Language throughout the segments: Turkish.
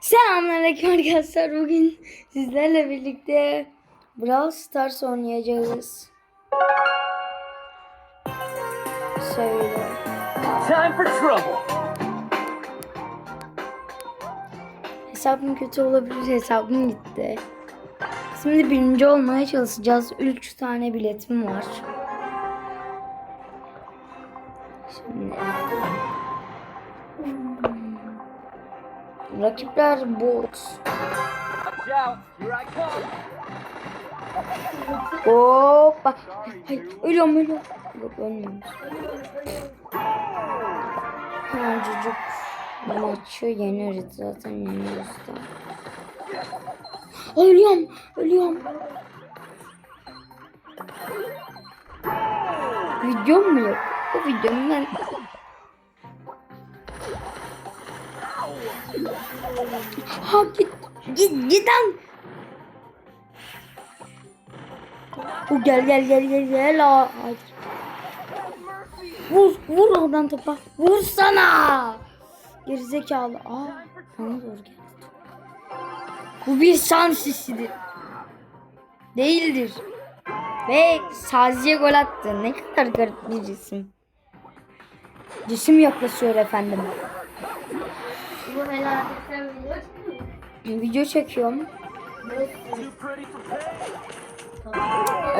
Selamünaleyküm arkadaşlar. Bugün sizlerle birlikte Brawl Stars oynayacağız. Şöyle. Time for trouble. Hesabım kötü olabilir. Hesabım gitti. Şimdi birinci olmaya çalışacağız. 3 tane biletim var. Şimdi. Rakipler bot. Hoppa. Ölüyorum ölüyorum. Yok ölmüyorum. Hemen çocuk maçı yeneriz zaten yeniyoruz da. Ölüyorum, ölüyorum. Videom mu yok? O videomu ben... Ha git, git, giden. O gel gel gel gel gel. Hayır. Vur vur oradan topa. Vur sana. Gerizekalı. Aa bana doğru geldi. Bu bir şans işidir. Değildir. Ve sadece gol attı. Ne kadar garip bir cisim. Cisim yaklaşıyor efendim. Bu sen biliyorsun. Video çekiyorum.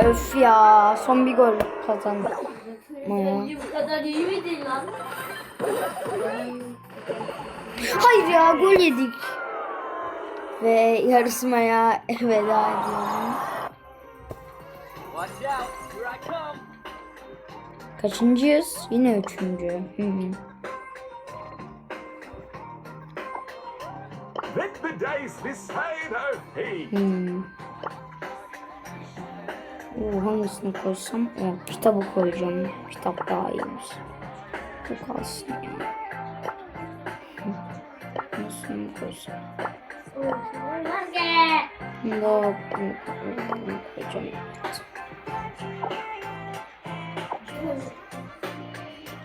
Öf ya. Son bir gol kazandı. Maya. Bu kadar iyi miydin lan? Hayır ya gol yedik. Ve yarışmaya veda ediyorum. Watch out. Here I come. Kaçıncıyız? Yine üçüncü. Hı hı. Let the days beside her feet. Hmm. Oo, hangisini koysam? O, kitabı koyacağım. Kitap daha iyiymiş. Bu kalsın ya. Hangisini koysam? Bunu, bunu koyacağım.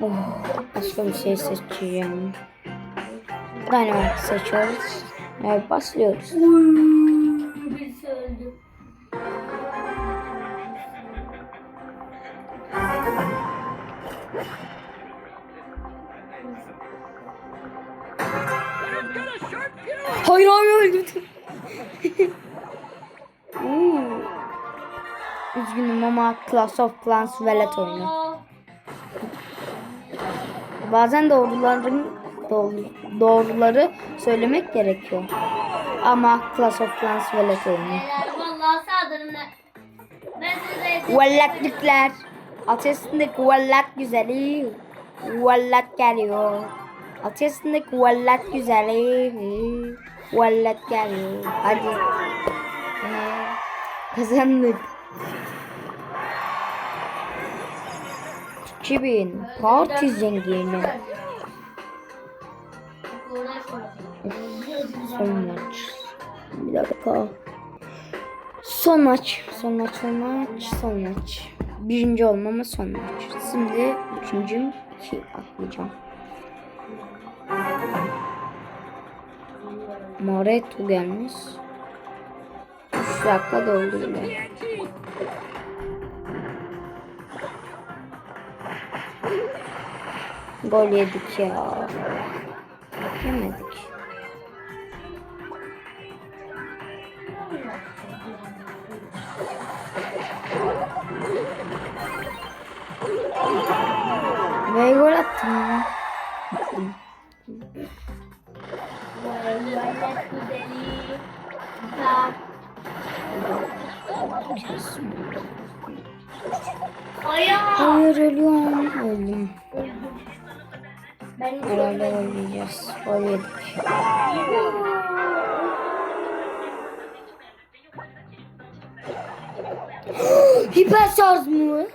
Oh, başka bir şey seçeceğim. Dynamite seçiyoruz. Evet başlıyoruz. Birisi öldü. Hayır. Üzgünüm ama Clash of Clans Velet oyunu. Bazen doğruların doğru, doğruları söylemek gerekiyor. Ama Clash of Clans Velet oyunu. Vallahi saldırın. Velletlikler. Ateşindeki vellet güzeli. Vellet geliyor. Ateşindeki vellet güzeli. Vellet geliyor. Hadi. Ee, kazandık. 2000 parti zengini. Son maç. Bir dakika. Son maç. Son maç, son maç, son maç. Birinci olmama son maç. Şimdi üçüncü ki atlayacağım. Moretu gelmiş. 3 dakika doldu bile. Gol yedik ya. Yemedik. Ve gol attım ya. Hayır ölüyorum. Öldüm. Herhalde öleceğiz. Gol yedik. Hiper şarj mı?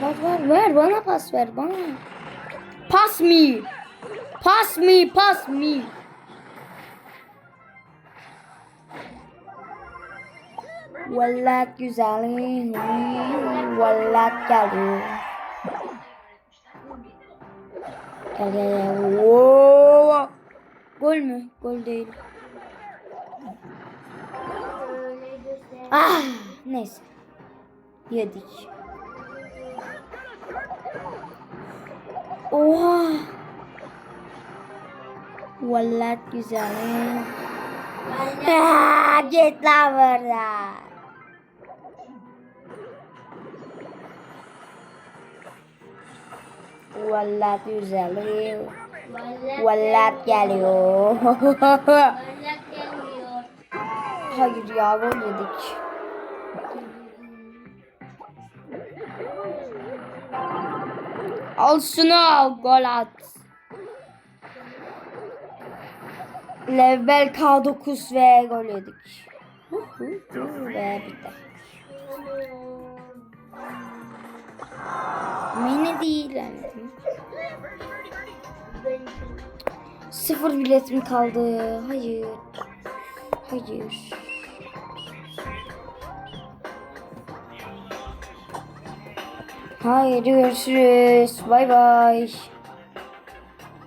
Ver ver ver bana pas ver bana. Pass me. Pass me pass me. Vallahi güzel. Vallahi geliyor. Gel gel gel. Oo. Gol mü? Gol değil. Ah, neyse. Yedik. Oha. Vallahi güzel. Ah, git lan buradan. Vallahi güzel. Vallahi geliyor. Hayır ya gol yedik. Al şunu gol at. Level K9 ve gol yedik. ve bitti. Beni değil yani. Sıfır biletim kaldı. Hayır. Hayır. Hayır görüşürüz. Bay bay.